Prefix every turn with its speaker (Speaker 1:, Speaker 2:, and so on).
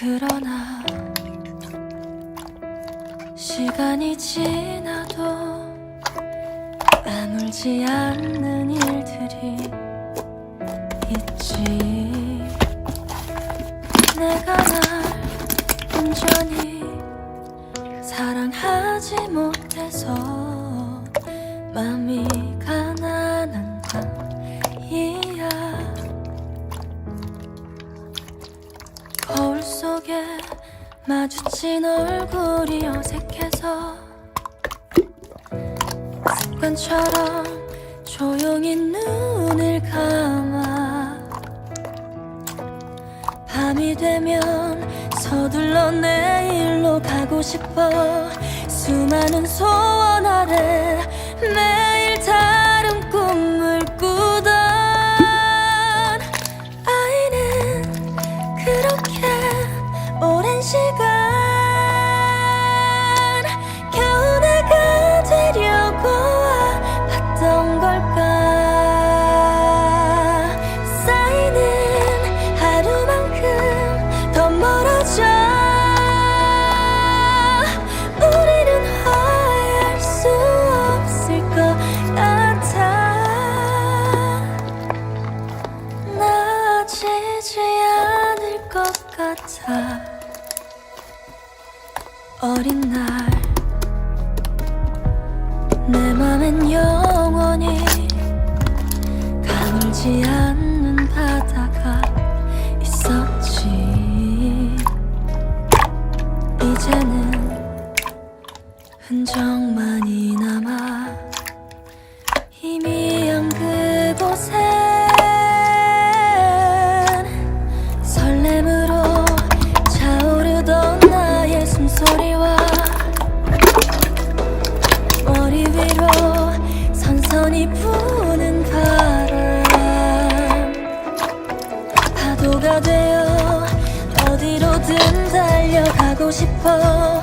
Speaker 1: 그러나 시간이 지나도 아물지 않는 일들이 있지. 내가 날 온전히 사랑하지 못해서 마음이 가난한 나 속에 마주친 얼굴이 어색해서 습관처럼 조용히 눈을 감아 밤이 되면 서둘러 내일로 가고 싶어 수많은 소원 아래 매일 다 것 같아. 어린 날 내 맘엔 영원히 가물지 않는 바다가 있었지. 이제는 흔적만 선선히 부는 바람. 파도가 되어 어디로든 달려가고 싶어